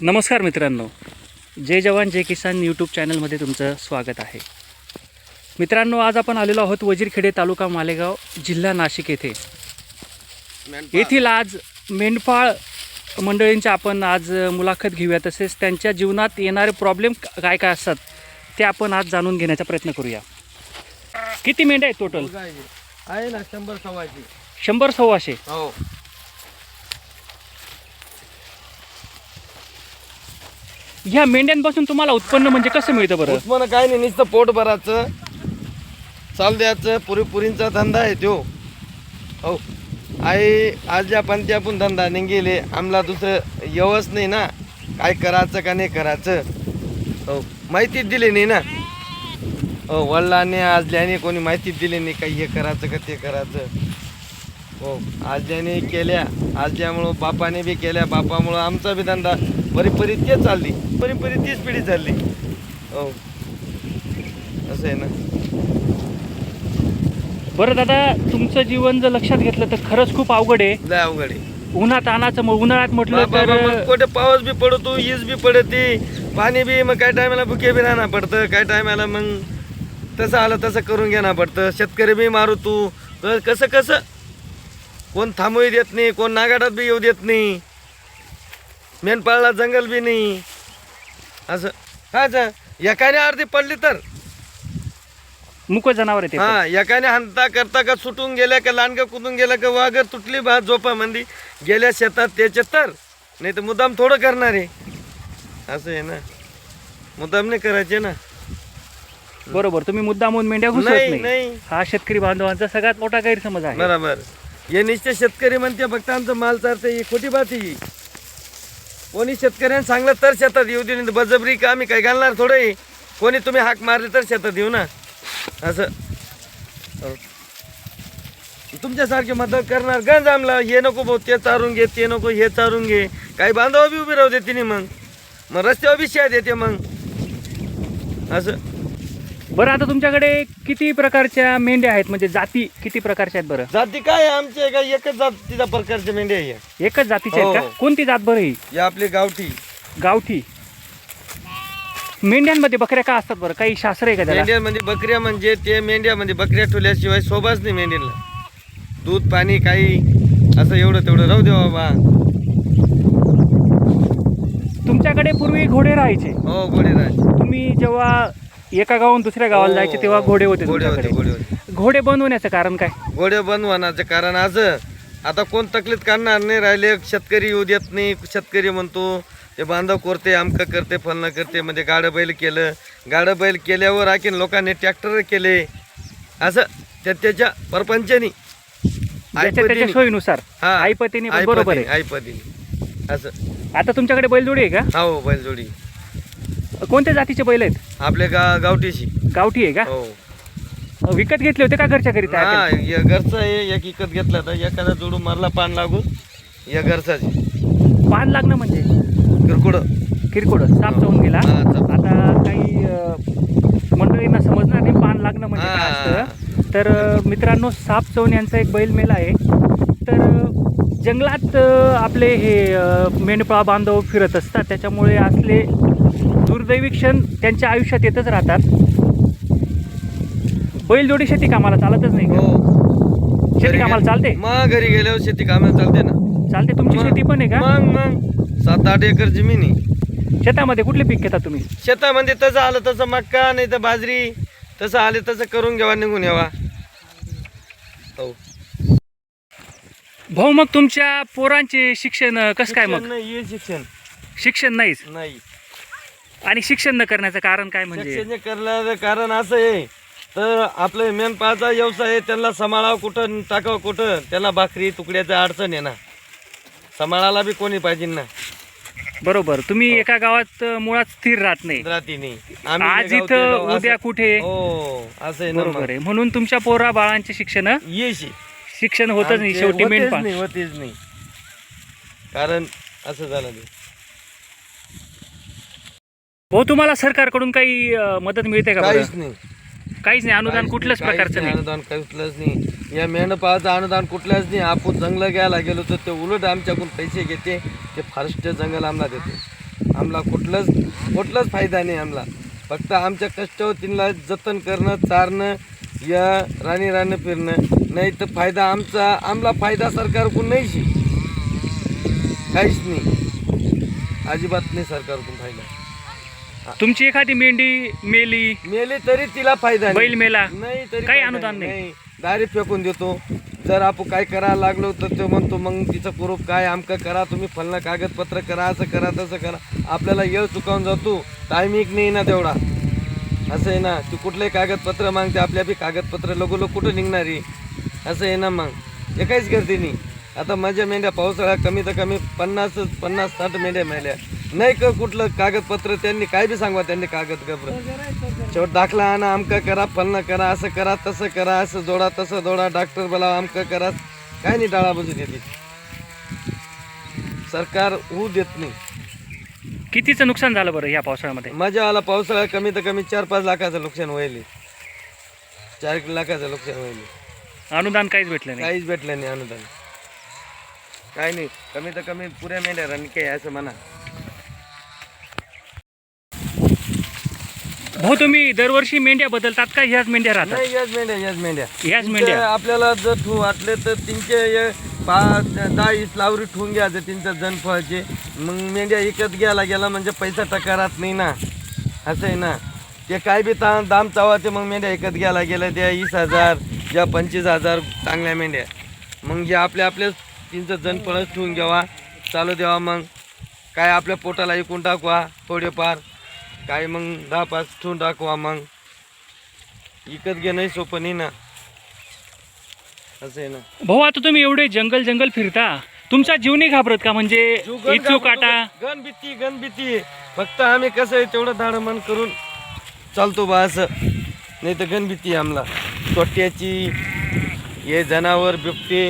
नमस्कार मित्रांनो. जय जवान जय किसान यूट्यूब चॅनलमध्ये तुमचं स्वागत आहे. मित्रांनो आज आपण आलेलो आहोत वजीरखेडे तालुका मालेगाव जिल्हा नाशिक येथे. येथील आज मेंढपाळ मंडळींची आपण आज मुलाखत घेऊया. तसेच त्यांच्या जीवनात येणारे प्रॉब्लेम काय काय असतात ते आपण आज जाणून घेण्याचा प्रयत्न करूया. किती मेंढ्या आहेत टोटल आहे ना शंभर सव्वाशे. शंभर सव्वाशे. हो. ह्या मेंढ्यांपासून तुम्हाला उत्पन्न म्हणजे कसं मिळतं बरं? उस्मान काय नाही नुसतं पोट भरायचं चाल द्यायचं पुरीपुरींचा धंदा आहे तो. हो. आई आज ज्या पंथी आपण धंदा नाही गेले आम्हाला दुसरं यवच नाही ना. काय करायचं का नाही करायचं? हो. माहितीच दिली नाही ना. हो वडिलांनी आजल्याने कोणी माहितीच दिली नाही काही हे करायचं का ते करायचं. हो. आजल्याने केल्या आजल्यामुळं बापाने बी केल्या बापामुळं आमचा बी धंदा परी परी तेच चालली. परी परी तीच पिढी चालली हो. असं आहे ना. बरं दादा तुमचं जीवन जर लक्षात घेतलं तर खरंच खूप अवघड आहे. लय अवघड आहे. उन्हात आणाचं मग उन्हाळ्यात म्हटलं बाबा, तर बाबा, कुठे पाऊस बी पडतो ईज बी पडते. पाणी बी मग काय टायमाला भुके बी राहणं पडतं. काय टायमाला मग तसं आलं तसं करून घेणं पडतं. शेतकरी बी मारू तू. क- कसं कसं? कोण थांबूही देत नाही कोण नागाडात बी येऊ देत नाही. मेनपाळला जंगल बी नाही. असं. हा जा. एकाने अर्धी पडली तर? मुक जनावर आहे ते पण. हा एकाने हाणता करता का सुटून गेल्या का लांडगा कुदून गेल्या का वाघर तुटली बा झोपामध्ये गेल्या शेतात त्याचे तर? नाही तर मुद्दाम थोडं करणार आहे. असं आहे ना. मुद्दाम नाही करायचे ना. बरोबर तुम्ही मुद्दामून मेंढ्या घुसत नाही हा शेतकरी बांधवांचा सगळ्यात मोठा गैरसमज आहे. बरोबर. हे निश्चित शेतकरी म्हणते फक्त आमचं माल चालतं ही खोटी बात आहे ही. कोणी शेतकऱ्यांनी सांगलं तर शेतात येऊ दे नाही बजबरी का आम्ही काय घालणार थोडं? कोणी तुम्ही हाक मारले तर शेतात येऊ ना? असं. हो. तुमच्यासारखे मदत करणार गंज आमला. हे नको भाऊ ते चारून घे ते नको हे चारून घे. काही बांधव बी उभी राहू दे तिने मग. मग रस्त्यावर बी शेत येते मग. असं. बरं आता तुमच्याकडे किती प्रकारच्या मेंढ्या आहेत? म्हणजे जाती किती प्रकारच्या आहेत बरं? जाती काय आहे? आमचे काय एकच जातीचा प्रकारचे मेंढ्या आहे एकच जातीच्या आहेत हो. का कोणती जात बरं ही? ही आपली गावठी. गावठी. मेंढ्यांमध्ये बकऱ्या का असतात बरं? काही शास्त्र आहे का त्याला? मेंढ्यामध्ये बकऱ्या म्हणजे ते मेंढ्यामध्ये बकऱ्या ठेवल्याशिवाय शोभाच नाही मेंढीला दूध पाणी काही असं एवढं तेवढं. राहू दे बाबा. तुमच्याकडे पूर्वी घोडे राहायचे. हो गोडे राज तुम्ही जेव्हा एका गावाहून दुसऱ्या गावाला जायचे तेव्हा घोडे होते हो, घोडे होते तुमच्याकडे. घोडे होते. घोडे बनवण्याचं कारण काय? घोडे बंद होण्याचं कारण असं आता कोण तकलीफ काढणार नाही राहिले. शेतकरी येऊ देत नाही. शेतकरी म्हणतो ते बांधव करते आमकं करते फलनं करते. म्हणजे गाडं बैल केलं. गाडं बैल केल्यावर आणखीन लोकांनी ट्रॅक्टर केले. असं त्या त्याच्या परपंचानी ज्याच्या त्याच्या आईपतीने. सोयीनुसार. हा. आईपतीने पण बरोबर आहे. आईपतीने. असं. आता तुमच्याकडे बैलजोडी आहे का? हो बैलजोडी. कोणत्या जातीचे बैल आहेत? आपल्या गा गावठीशी. गावठी आहे का? हो. विकत घेतले होते का घरच्या घरी हा? या घरचा आहे एक विकत घेतला तर एखादा जोडून मारला पान लागून या घरचाच पान लागणं म्हणजे? किरकोड. किरकोळ साप चावून गेला. हा, चाप. आता काही अं, मंडळींना समजणार नाही पान लागणं म्हणजे काय हा. असतं. तर अं, मित्रांनो साप चवण यांचा एक बैल मेला आहे. तर अं, जंगलात अं, आपले हे अं, मेंढपाळ बांधव फिरत असतात. त्याच्यामुळे असले दुर्दैवी क्षण त्यांच्या आयुष्यात येतच राहतात. बैलजोडी शेती कामाला चालतच नाही? हो. शेती कामाला चालते? मग घरी गेल्यावर शेती कामाला चालते ना. चालते तुमची शेती पण आहे का? मग मग. सात आठ एकर जमीन आहे. शेतामध्ये कुठले पीक घेता तुम्ही? शेतामध्ये तसं आलं तसं मक्का नाही तर बाजरी. तसं आले तसं करून घ्यावा निघून यावा. हो. भाऊ मग तुमच्या पोरांचे शिक्षण कसं काय मग? नाही शिक्षण. शिक्षण नाहीच? नाही. आणि शिक्षण न करण्याचं कारण काय म्हणजे? शिक्षण करण्याचं कारण असं आहे. तर आपलं मेनपाळाचा व्यवसाय आहे त्यांना सांभाळावं कुठं टाकावं कुठं? त्याला भाकरी तुकड्याचं अडचण आहे ना. सांभाळायला बी कोणी पाहिजे ना. बरोबर. तुम्ही एका गावात अं, मुळात स्थिर राहत नाही. आज इथं उद्या कुठे? हो असं आहे ना बरोबर आहे. म्हणून तुमच्या पोरा बाळांचे शिक्षण येशी शिक्षण होतच नाही. शेवटी मेंढपाळ नाही होतेच नाही. कारण असं झालं ते. भाऊ तुम्हाला सरकारकडून काही अं, मदत मिळते का काहीच? नाही. काहीच नाही अनुदान काहीच कुठल्याच नाही, प्रकारचं नाही अनुदान कुठलंच नाही. या मेंढपाळाचं अनुदान कुठल्याच नाही. आपण जंगल घ्यायला गेलो तर ते उलट आमच्याकडून पैसे घेते. ते फारस्ट जंगल आम्हाला देते. आम्हाला कुठलंच कुठलाच फायदा नाही आम्हाला. फक्त आमच्या कष्टावतीला जतन करणं चारणं या राणी राणं फिरणं. नाही तर फायदा आमचा आम्हाला फायदा सरकारकडून नाही काहीच नाही. अजिबात नाही सरकारकडून फायदा. तुमची एखादी मेंढी मेली मेले तरी तिला फायदा नाही. बैल मेला नाही तरी काही फायदा अनुदान नाही. डायरेक्ट फेकून देतो. जर आपण काय करायला लागलो तर तो म्हणतो मग तिचं कुरूप काय आमकं करा तुम्ही फलनं कागदपत्र करा असं करा तसं करा. आपल्याला येळ चुकावून जातो. टायमिंग नाही ना तेवढा. असं आहे ना तू कुठलंही कागदपत्र मागते आपल्या बी कागदपत्र लगो लोक कुठं निघणारी असं आहे ना मग. हे काहीच करते नाही. आता माझ्या मेंढ्या पावसाळ्या कमी तर कमी पन्नास पन्नास साठ मेंढ्या मेल्या. नाही का कुठलं कागदपत्र? त्यांनी काय बी सांगवा त्यांनी कागदपत्र शेवट दाखला आणा आमका करा फलनं करा असं करा तसं करा असं जोडा तसं जोडा डॉक्टर बोला आमकं करा. काय नाही टाळा बाजू देते सरकार होऊ देत नाही. कितीचं नुकसान झालं बरं या पावसाळ्यामध्ये? माझ्या आला पावसाळा कमी तर कमी चार पाच लाखाचं नुकसान व्हायले. चार लाखाचं नुकसान व्हायले. अनुदान काहीच भेटलं नाही. काहीच भेटलं नाही अनुदान. काही नाही. कमी तर कमी पुऱ्या मेंढ्या राणी काही असं म्हणा. भाऊ तुम्ही दरवर्षी मेंढ्या बदलतात का? ह्याच मेंढ्या राहतात. नाही याच मेंढ्या याच मेंढ्या. तुमचे मेंढ्या. आपल्याला जर ठू वाटले तर तीनशे हे पाच दहा वीस लावरी ठेवून घ्यायचं त्यांचं जनफळाचे. मग मेंढ्या विकत घ्यायला गेला म्हणजे पैसा टका राहत नाही ना. असं आहे ना. ते काय बी ता दाम चावाते मग मेंढ्या विकत घ्यायला गेल्या त्या वीस हजार या पंचवीस हजार चांगल्या मेंढ्या. मग जे आपल्या आपल्या तीनचं जनफळच ठेवून घ्यावा. चालू द्यावा मग. काय आपल्या पोटाला विकून टाकवा थोडेफार. काय मग? दहा पाच ठेवून टाकवा मग. विकत घेणंही सोपं नाही ना. असं आहे ना. भाऊ आता तुम्ही एवढे जंगल जंगल फिरता तुमचा जीव नाही घाबरत का? म्हणजे इचू काटा गण. भीती गण भीती. फक्त आम्ही कसं आहे तेवढं धाडमन करून चालतो बा असं. नाही तर गण भीती आहे आम्हाला. तोट्याची हे जनावर बिबटे.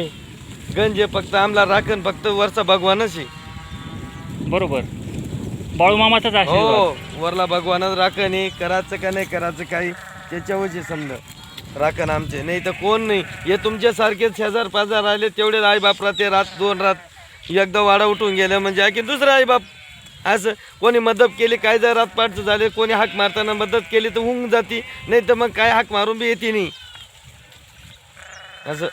गण जे फक्त आम्हाला राखण फक्त वरचा भगवानच आहे. बरोबर. बाळूमामाचाच आशीर्वाद हो वरला भगवानच राखण आहे करायचं का नाही करायचं काही त्याच्यावरचे समजा राखण आमचे. नाही तर कोण नाही? हे तुमच्यासारखे शेजार पाजार राहिले तेवढे आई बापला ते रात दोन रात. एकदा वाडा उठून गेलं म्हणजे आणखी दुसरं आई बाप असं कोणी मदत केली काय जर रातपाटचं झाले कोणी हाक मारताना मदत केली तर होऊन जाती. नाही तर मग काय हाक मारून बी येते नाही. असं.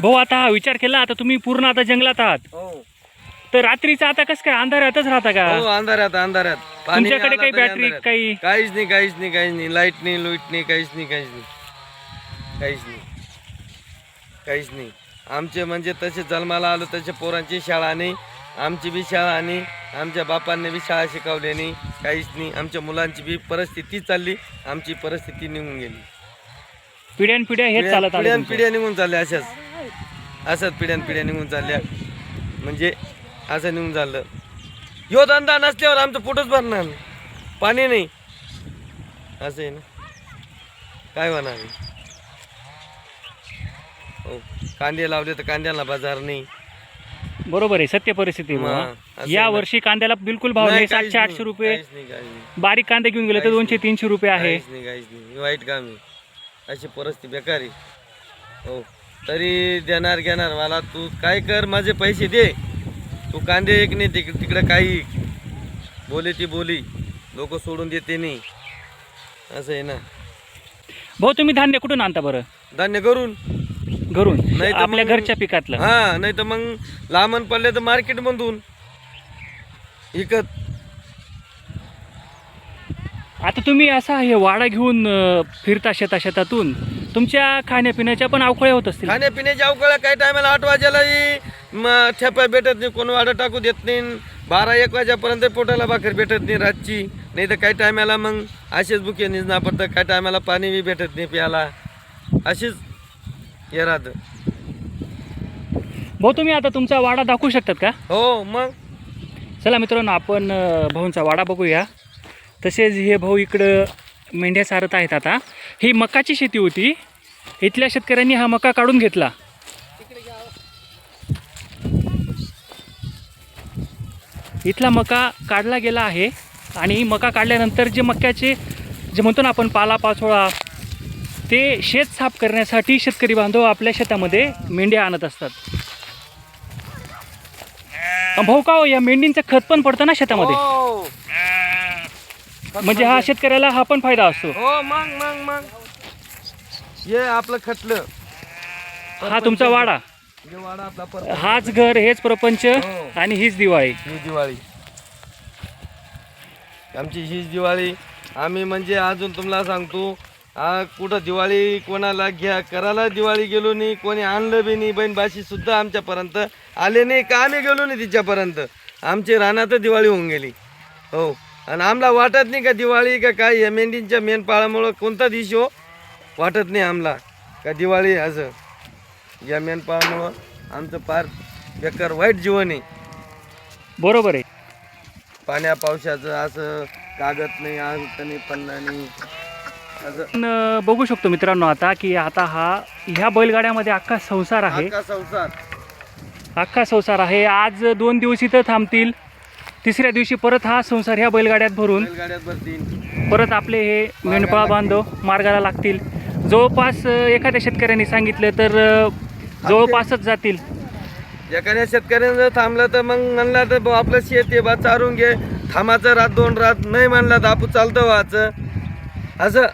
भाऊ आता हा विचार केला आता तुम्ही पूर्ण आता जंगलात आहात. हो. तर रात्रीचं आता कसं काय? अंधारातच राहता का? हो अंधारात अंधारात. पाणी तुमच्याकडे आलं काही तरी बॅटरी अंधारात. काही? काहीच नाही काहीच नाही काहीच नाही. लाइट नाही लुईट नाही काहीच नाही काहीच नाही. काहीच नाही. काहीच नाही. आमचे म्हणजे तसे जन्माला आलो तसे पोरांची शाळा नाही. आमची बी शाळा नाही. आमच्या बापांनी बी शाळा शिकवली नाही. काहीच नाही. आमच्या मुलांची बी परिस्थिती चालली. आमची परिस्थिती निघून गेली. पिढ्यान पिढ्या हेच चालत आलं पिढ्यान तुमचं. पिढ्या निघून चालल्या अशाच. असंच पिढ्यान पिढ्या निघून चालल्या. म्हणजे असं निघून चाललं यो धंदा नसल्यावर आमचं पोटच भरणार. पाणी नाही. असं आहे ना. काय होणार आहे? हो कांदे लावले तर कांद्याला बाजार नाही. बरोबर आहे सत्य परिस्थिती या. वर्षी कांद्याला बिलकुल भाव नाही सातशे आठशे रुपये. बारीक कांदे घेऊन गेले तर दोनशे तीनशे रुपये आहे. हे वाईट काम आहे. अशी परिस्थिती बेकार आहे. हो तरी देणार घेणार मला तू काय कर माझे पैसे दे. तू कांदे एक नाही तिक तिकडं काही. बोले ती बोली. लोक सोडून देते नाही. असं आहे ना. भाऊ तुम्ही धान्य कुठून आणता बरं? धान्य करून घरून. नाही तर आपल्या मग- घरच्या पिकातलं. हा नाही तर मग लांबन पडले तर मार्केट मधून. विकत. आता तुम्ही असा हे वाडा घेऊन अं, फिरता शेता शेतातून तुमच्या खाण्यापिण्याच्या पण अवकळ्या होत असतील. खाण्यापिण्याच्या अवकाळ्या काही टायमाला आठ वाजायलाही म- ठेपा भेटत नाही कोण वाडा टाकू देत नाही. बारा एक वाजेपर्यंत पोटाला भाकर भेटत नाही रातची. नाही तर काही टायमाला मग? असेच बुके निजना पडतं काही टायमाला पाणी बी भेटत नाही प्यायला. अशीच. हे राहतं. भाऊ तुम्ही आता तुमचा वाडा दाखवू शकतात का? हो मग? चला मित्रांनो आपण अं, भाऊंचा वाडा बघूया. तसेच हे भाऊ इकडं मेंढ्या चारत आहेत आता. ही मकाची शेती होती. इथल्या शेतकऱ्यांनी हा मका काढून घेतला. इथला मका काढला गेला आहे. आणि मका काढल्यानंतर जे मक्याचे जे म्हणतो ना आपण पाला पाचोळा ते शेत साफ करण्यासाठी शेतकरी बांधव आपल्या शेतामध्ये मेंढ्या आणत असतात. भाऊ का हो या मेंढींचं खत पण पडतं ना शेतामध्ये? हो. म्हणजे हा शेतकऱ्याला हा पण फायदा असतो. हो मग मग मग. हे आपलं खटलं हा तुमचा वाडा. हे वाडा आपला पर हाच घर हेच प्रपंच हो. आणि हीच दिवाळी. ही दिवाळी. आमची हीच दिवाळी. आम्ही म्हणजे अजून तुम्हाला सांगतो आ, कुठं दिवाळी कोणाला घ्या करायला दिवाळी गेलो नाही कोणी आणलं बी नाही बहीण बाशी सुद्धा आमच्यापर्यंत आले नाही का आम्ही गेलो नाही तिच्यापर्यंत. आमची रानात दिवाळी होऊन गेली. हो. आणि आम्हाला वाटत नाही का दिवाळी का काय या मेंढींच्या मेनपाळामुळं कोणता दिवशी हो? वाटत नाही आम्हाला का दिवाळी असं या मेनपाळामुळं आमचं फार बेकार वाईट जीवन आहे. बरोबर आहे. पाण्या पावसाचं असं कागद नाही अंत नाही पन्ना नाही. असं. पण, अं, बघू शकतो मित्रांनो आता की आता हा ह्या बैलगाड्यामध्ये अख्खा संसार आहे. अख्खा संसार. अख्खा संसार आहे. आज दोन दिवस इथं थांबतील. तिसऱ्या दिवशी परत हा संसार ह्या बैलगाड्यात भरून बैलगाड्यात भरतील. परत आपले हे मेंढपाळ बांधव मार्गाला लागतील. जवळपास अं, एखाद्या शेतकऱ्यांनी सांगितलं तर अं, जवळपासच जातील. एखाद्या शेतकऱ्यानं जर थांबलं तर मग म्हणला तर बुवा आपलं शेत आहे बा चारून घे. थांबाचं रात दोन रात नाही म्हणला तर आपण चालतं व्हायचं. असं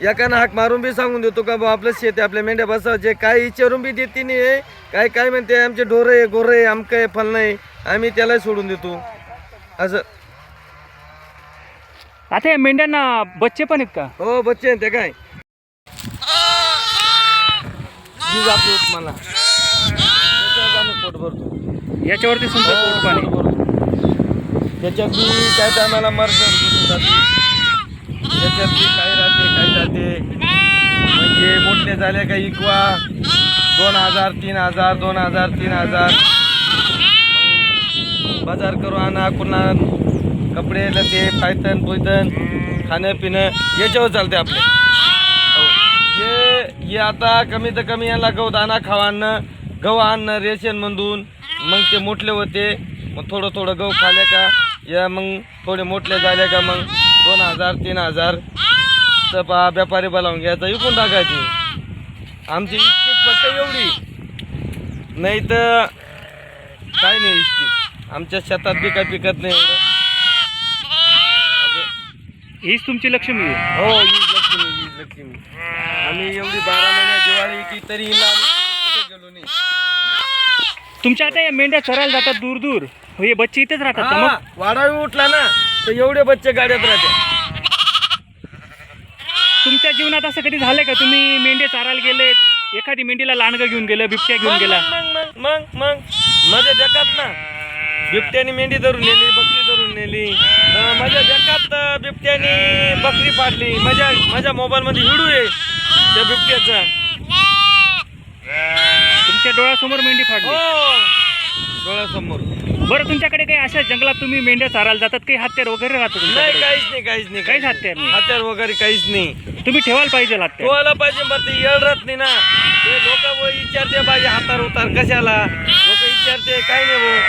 एकानं हाक मारून बी सांगून देतो का बा आपलं शेत आहे आपल्या मेंढ्या बसावचे काय विचारून बी देते नाही आहे. काय काय म्हणते आमचे ढोरं आहे गोरं आहे आमकं आहे फल नाही आम्ही त्याला सोडून देतो. असं. आता या मेंढ्यांना बच्चे पण आहेत का? हो बच्चे ते काय? आम्ही पोट भरतो. याच्यावरती सुद्धा पोट पाणी. पोट भरतो. त्याच्यात बी काय टायमाला त्याच्यात बी काही राहते काही जाते? म्हणजे मोठे झाले का इकवा? दोन हजार तीन हजार दोन हजार तीन हजार. बाजार करू आणा पुन्हा कपडे लते पायतन पुयतन खाणं पिणं याच्यावर चालते आपले. हो. हे हे आता कमी तर कमी याला गहू दाना खावा आणणं गहू आणणं रेशन मधून मग ते मोठले होते. मग थोडं थोडं गहू खाले का? या मग थोडे मोठले झाले का? मग दोन हजार तीन हजार. तर पा व्यापारी बोलावून घ्यायचा विकून टाकायची. आमची इष्टिक फक्त एवढी. नाही तर काय नाही इष्टिक आमच्या शेतात बी काय पिकत नाही एवढं. हीच तुमची लक्ष्मी हो वीज लक्ष्मी वीज लक्ष्मी. आम्ही एवढी बारा महिने दिवाळी की तरी हिला आम्ही कुठे गेलो नाही. तुमच्या आता या मेंढ्या चरायला जातात दूर दूर. हे बच्चे इथेच राहतात का हा, मग? वाडावी उठला ना तर एवढे बच्चे गाड्यात राहते. तुमच्या जीवनात असं कधी झालंय का तुम्ही मेंढे चारायला गेलेत एखादी मेंढीला लांडगं घेऊन गेलं बिबट्या घेऊन गेला? मग मग मग मग माझ्या जगात ना. बिबट्याने मेंढी धरून नेली बकरी धरून नेली. तर माझ्या जगात अं, बिबट्याने बकरी फाडली माझ्या माझ्या मोबाईलमध्ये व्हिडिओ आहे त्या बिबट्याचा. तुमच्या डोळ्यासमोर मेंढी फाडली. हो. डोळ्यासमोर. बरं तुमच्याकडे काही अशा जंगलात तुम्ही मेंढ्या चारायला जातात? काही हत्यार वगैरे राहतं नाही तुमच्याकडे काहीच नाही काहीच नाही काहीच हत्यार नाही. हत्यार वगैरे काहीच नाही. तुम्ही ठेवायला पाहिजे हत्यार. ठेवायला पाहिजे बरं ते येळ राहत नाही ना. ते लोक विचारते पाहिजे हातार उतार कशाला? लोक विचारते काय नाही भाऊ.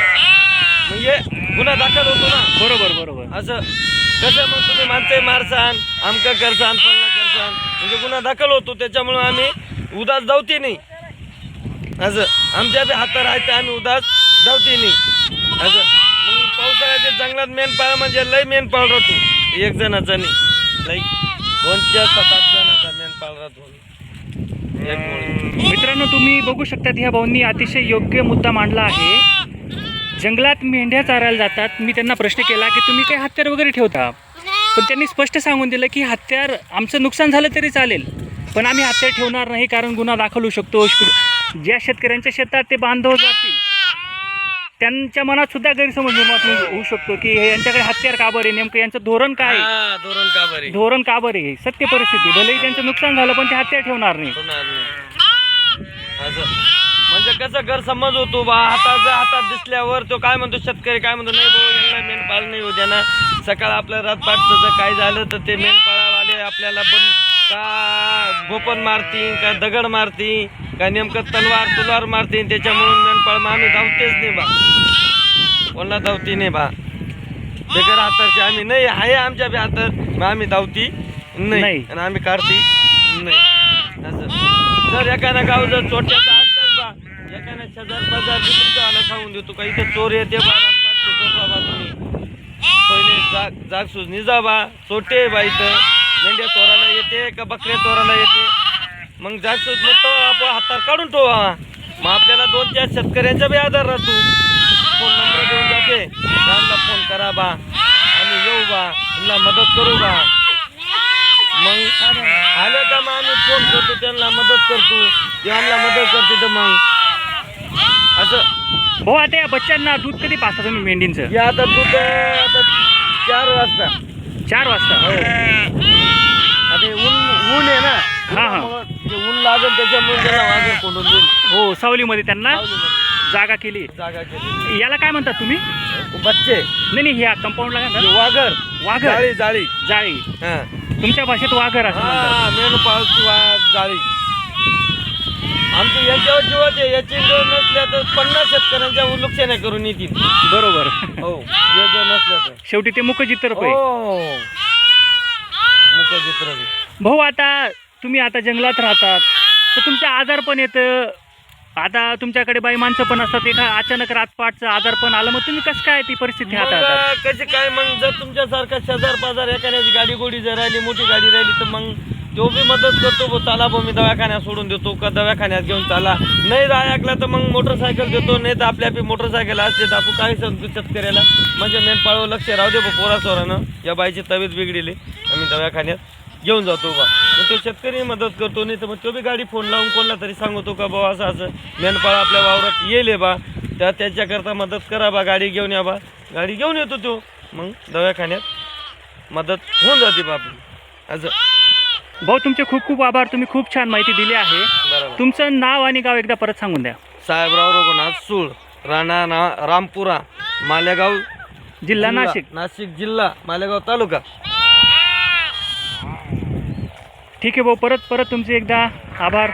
म्हणजे गुन्हा दाखल होतो ना. बरोबर बरोबर. असं. कसं मग तुम्ही माणसं मारसान आमका करसान पल्ला म्हणजे गुन्हा दाखल होतो त्याच्यामुळं आम्ही उदास धावते नाही. असं. आमच्या बी हातार आहे ते आम्ही उदास धावते नाही. असं. मग पावसाळ्याच्या जंगलात मेनपाळ म्हणजे लय मेनपाळ राहतो. एक जणाचा नाही. लई दोनच्या सात आठ जणाचा मेनपाळ राहतो. मित्रांनो तुम्ही बघू शकतात ह्या भाऊंनी अतिशय योग्य मुद्दा मांडला आहे. जंगलात मेंढ्या चारायला जातात. मी त्यांना प्रश्न केला की तुम्ही काही हत्यार वगैरे ठेवता? पण त्यांनी स्पष्ट सांगून दिलं की हत्यार आमचं नुकसान झालं तरी चालेल पण आम्ही हत्यार ठेवणार नाही कारण गुन्हा दाखल होऊ शकतो. ज्या शेतकऱ्यांच्या शेतात ते बांधव जातील त्यांच्या मनात सुद्धा गैरसमज निर्माण होऊ- शकतो की हे यांच्याकडे हत्यार का बरे नेमकं यांचं धोरण काय आहे? धोरण का बरे धोरण का बरे? सत्य परिस्थिती. भलेही त्यांचं नुकसान झालं पण ते हत्यार ठेवणार नाही. म्हणजे कसं गैरसमज होतो बा हाताचा हातात दिसल्यावर तो काय म्हणतो शेतकरी काय म्हणतो नाही भाऊ यांना मेंढपाळ नाही होत्या ना सकाळ आपल्या रातपाटचं जर काय झालं तर ते मेंढपाळावाले आपल्याला पण का गोपन मारतील का दगड मारतील का नेमकं तलवार तुलार मारतील त्याच्यामुळून मेंढपाळ आम्ही धावतेच नाही बा. कोणाला धावती नाही बा? बेगर हातारचे आम्ही नाही आहे आमच्या बी हातर मग आम्ही धावती नाही. नाही. आणि आम्ही काढती नाही. असं. जर एखादा गाव जर चोट्याचा असलं बा एखाद्या तुमच्या आला सांगून देतो. का इथं चोर येते बा रातपाट चोर बाबा तुम्ही. पहिले जाग जाग सुजनी जा बा. चोटे बा इथं. मेंढ्या चोराला येते का बकऱ्या चोराला येते? मग जाग सुजने तो आपण हातात काढून ठेवा मग आपल्याला दोन चार शेतकऱ्यांचा बी आधार राहतो. फोन नंबर देऊन जाते. त्यांना फोन करा बा. आम्ही येऊ बा. त्यांना मदत करू बा. मग आलं का मग आम्ही फोन करतो त्यांना मदत करतो. ते आम्हाला मदत करते तर मग. असं. भाऊ आता या बच्चांना दूध कधी पाहता तुम्ही मेंढींचं? हे आता दूध आता चार वाजता. चार वाजता? हो. आता हे ऊन ऊन आहे ना. हा, हा. ते ऊन लागेल त्याच्यामुळे त्याला वाजर कोंडून देईल हो सावलीमध्ये त्यांना जागा केली. जागा केली. याला काय म्हणतात तुम्ही? बच्चे. नाही नाही ह्या कंपाऊंडला काय म्हणतात? हे वाघर. वाघर. जाळी जाळी. जाळी. हा. तुमच्या भाषेत वाघर असं म्हणतात. हा मेंढपाळची वा जाळी. आमची याच्यावर आहे याची जर नसल्या तर पन्नास शेतकऱ्यांच्या उलुक्षण्या करून येतील. बरोबर. हो हे जर नसल्या तर. शेवटी ते मुखचित्र होय हो. मुखचित्र भाऊ आता तुम्ही आता जंगलात राहतात तर तुमचं आजार पण येतं. आता तुमच्याकडे बाई माणसं पण असतात एका अचानक रातपाटचं आजार पण आलं मग तुम्ही कसं काय ती परिस्थिती मग कशी काय मग जर तुमच्यासारखा शेजार पाजार एखाद्याची गाडी गोडी जर राहिली मोठी गाडी राहिली तर मग तो बी मदत करतो बो चला भाऊ मी दवाखान्यात सोडून देतो का दवाखान्यात घेऊन चला. नाही जा ऐकला तर मग मोटरसायकल देतो नाही तर आपल्या आपली मोटरसायकल असते तर आपण काही सांगतो शेतकऱ्याला. म्हणजे मेनपाळव लक्ष राहू दे बा पोरा सोरानं. या बाईची तब्येत बिघडली आम्ही दवाखान्यात घेऊन जातो बा मग ते शेतकरी मदत करतो नाही तर मग तो बी गाडी फोन लावून कोणला तरी सांगतो का बा असं असं. मेनपाळ आपल्या वावरात येईल बा. त्या त्याच्याकरता मदत करा बा गाडी घेऊन या बा. गाडी घेऊन येतो तो. मग दवाखान्यात मदत होऊन जाते बा आपली असं. भाऊ तुमचे खूप खूप आभार. तुम्ही खूप छान माहिती दिली आहे. तुमचं नाव आणि गाव एकदा परत सांगून द्या. साहेबराव रघुनाथ सूळ राणा ना रामपुरा मालेगाव जिल्हा नाशिक. नाशिक जिल्हा मालेगाव तालुका. ठीक आहे भाऊ परत परत तुमचे एकदा आभार.